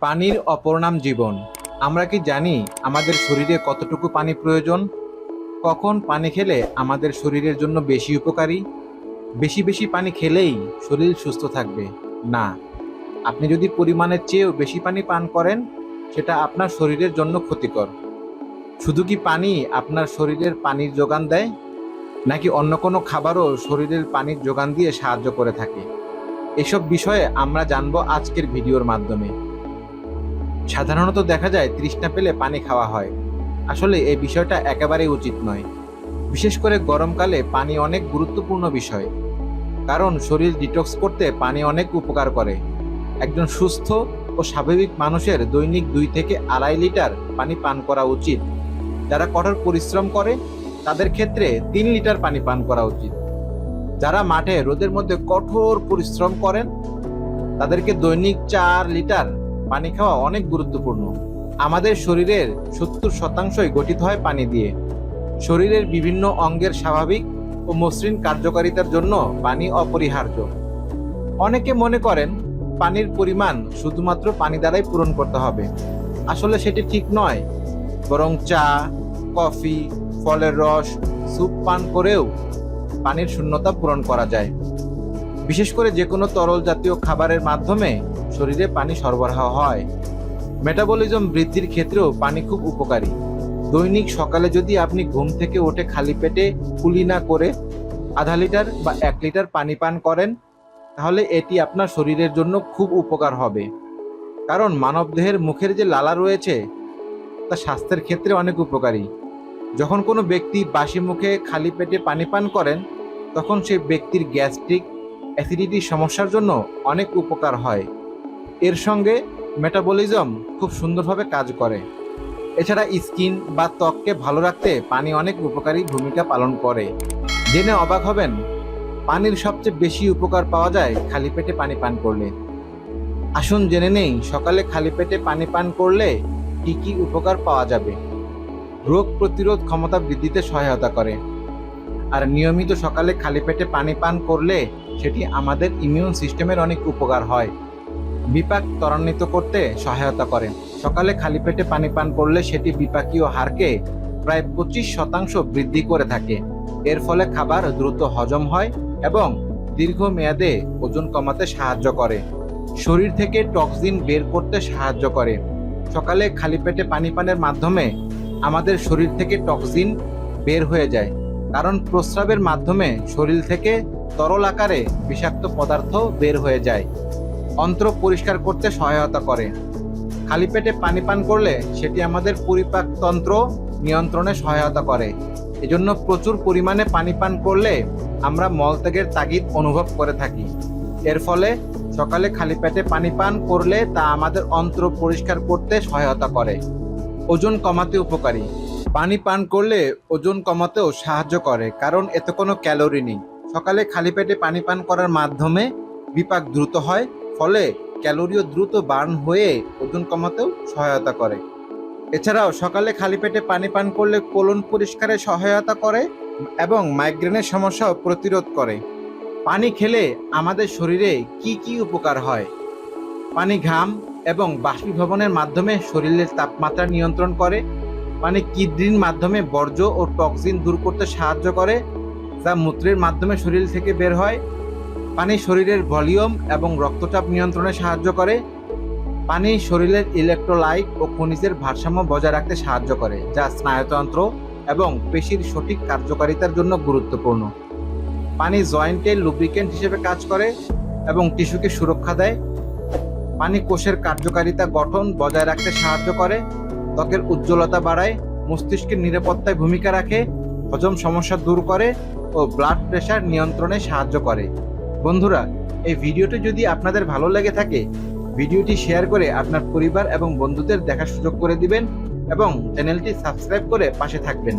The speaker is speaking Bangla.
পানির অপর নাম জীবন। আমরা কি জানি আমাদের শরীরে কতটুকু পানি প্রয়োজন? কখন পানি খেলে আমাদের শরীরের জন্য বেশি উপকারী? বেশি বেশি পানি খেলেই শরীর সুস্থ থাকবে? না। আপনি যদি পরিমাণের চেয়েও বেশি পানি পান করেন, সেটা আপনার শরীরের জন্য ক্ষতিকর। শুধু কি পানি আপনার শরীরের পানির যোগান দেয়? নাকি অন্য কোনো খাবারও শরীরের পানির যোগান দিয়ে সাহায্য করে থাকে? এসব বিষয়ে আমরা জানব আজকের ভিডিওর মাধ্যমে। সাধারণত দেখা যায় তৃষ্ণা পেলে পানি খাওয়া হয়। আসলে এই বিষয়টা একেবারেই উচিত নয়। বিশেষ করে গরমকালে পানি অনেক গুরুত্বপূর্ণ বিষয়। কারণ শরীর ডিটক্স করতে পানি অনেক উপকার করে। একজন সুস্থ ও স্বাভাবিক মানুষের দৈনিক দুই থেকে আড়াই লিটার পানি পান করা উচিত। যারা কঠোর পরিশ্রম করে, তাদের ক্ষেত্রে তিন লিটার পানি পান করা উচিত। যারা মাঠে রোদের মধ্যে কঠোর পরিশ্রম করেন, তাদেরকে দৈনিক চার লিটার পানি খাওয়া অনেক গুরুত্বপূর্ণ। আমাদের শরীরের সত্তর শতাংশই গঠিত হয় পানি দিয়ে। শরীরের বিভিন্ন অঙ্গের স্বাভাবিক ও মসৃণ কার্যকারিতার জন্য পানি অপরিহার্য। অনেকে মনে করেন পানির পরিমাণ শুধুমাত্র পানি দ্বারাই পূরণ করতে হবে। আসলে সেটি ঠিক নয়। বরং চা, কফি, ফলের রস, স্যুপ পান করেও পানির শূন্যতা পূরণ করা যায়। বিশেষ করে যে কোনো তরল জাতীয় খাবারের মাধ্যমে শরীরে পানি সরবরাহ হয়। মেটাবলিজম বৃদ্ধির ক্ষেত্রেও পানি খুব উপকারী। দৈনিক সকালে যদি আপনি ঘুম থেকে ওঠে খালি পেটে কুলি না করে আধা লিটার বা এক লিটার পানি পান করেন, তাহলে এটি আপনার শরীরের জন্য খুব উপকার হবে। কারণ মানবদেহের মুখের যে লালা রয়েছে, তা স্বাস্থ্যের ক্ষেত্রে অনেক উপকারী। যখন কোনো ব্যক্তি বাসি মুখে খালি পেটে পানি পান করেন, তখন সেই ব্যক্তির গ্যাস্ট্রিক, অ্যাসিডিটির সমস্যার জন্য অনেক উপকার হয়। এর সঙ্গে মেটাবলিজম খুব সুন্দরভাবে কাজ করে। এছাড়া স্কিন বা ত্বককে ভালো রাখতে পানি অনেক উপকারী ভূমিকা পালন করে। জেনে অবাক হবেন, পানির সবচেয়ে বেশি উপকার পাওয়া যায় খালি পেটে পানি পান করলে। আসুন জেনে নেই, সকালে খালি পেটে পানি পান করলে কি কি উপকার পাওয়া যাবে? রোগ প্রতিরোধ ক্ষমতা বৃদ্ধিতে সহায়তা করে। আর নিয়মিত সকালে খালি পেটে পানি পান করলে সেটি আমাদের ইমিউন সিস্টেমের অনেক উপকার হয়। বিপাক ত্বরান্বিত করতে সহায়তা করে সকালে খালি পেটে পানি পান করলে সেটি বিপাকীয় হারকে প্রায় পঁচিশ শতাংশ বৃদ্ধি করে থাকে। এর ফলে খাবার দ্রুত হজম হয় এবং দীর্ঘমেয়াদে ওজন কমাতে সাহায্য করে। শরীর থেকে টক্সিন বের করতে সাহায্য করে। সকালে খালি পেটে পানি পানের মাধ্যমে আমাদের শরীর থেকে টক্সিন বের হয়ে যায়, কারণ প্রস্রাবের মাধ্যমে শরীর থেকে তরল আকারে বিষাক্ত পদার্থ বের হয়ে যায়। অন্ত্র পরিষ্কার করতে সহায়তা করে। খালি পেটে পানি পান করলে সেটি আমাদের পরিপাকতন্ত্র নিয়ন্ত্রণে সহায়তা করে। এজন্য প্রচুর পরিমাণে পানি পান করলে আমরা মলত্যাগের তাগিদ অনুভব করে থাকি। এর ফলে সকালে খালি পেটে পানি পান করলে তা আমাদের অন্ত্র পরিষ্কার করতে সহায়তা করে। ওজন কমাতে উপকারী। পানি পান করলে ওজন কমাতেও সাহায্য করে, কারণ এতে কোনো ক্যালোরি নেই। সকালে খালি পেটে পানি পান করার মাধ্যমে বিপাক দ্রুত হয় ফলে ক্যালোরিও দ্রুত বার্ন হয়ে ওজন কমাতেও সহায়তা করে। এছাড়াও সকালে খালি পেটে পানি পান করলে কোলন পরিষ্কারে সহায়তা করে এবং মাইগ্রেনের সমস্যাও প্রতিরোধ করে। পানি খেলে আমাদের শরীরে কি কি উপকার হয়? পানি ঘাম এবং বাষ্পীভবনের মাধ্যমে শরীরের তাপমাত্রা নিয়ন্ত্রণ করে। পানি কিডনির মাধ্যমে বর্জ্য ও টক্সিন দূর করতে সাহায্য করে, যা মূত্রের মাধ্যমে শরীর থেকে বের হয়। পানি শরীরের ভলিউম এবং রক্তচাপ নিয়ন্ত্রণে সাহায্য করে। পানি শরীরের ইলেকট্রোলাইট ও খনিজের ভারসাম্য বজায় রাখতে সাহায্য করে, যা স্নায়ুতন্ত্র এবং পেশির সঠিক কার্যকারিতার জন্য গুরুত্বপূর্ণ। পানি জয়েন্টের লুব্রিকেন্ট হিসেবে কাজ করে এবং টিস্যুকে সুরক্ষা দেয়। পানি কোষের কার্যকারিতা গঠন বজায় রাখতে সাহায্য করে, ত্বকের উজ্জ্বলতা বাড়ায়, মস্তিষ্কের নিরাপত্তায় ভূমিকা রাখে, হজম সমস্যা দূর করে ও ব্লাড প্রেশার নিয়ন্ত্রণে সাহায্য করে। বন্ধুরা, এই ভিডিওটি যদি আপনাদের ভালো লেগে থাকে, ভিডিওটি শেয়ার করে আপনার পরিবার এবং বন্ধুদের দেখার সুযোগ করে দিবেন এবং চ্যানেলটি সাবস্ক্রাইব করে পাশে থাকবেন।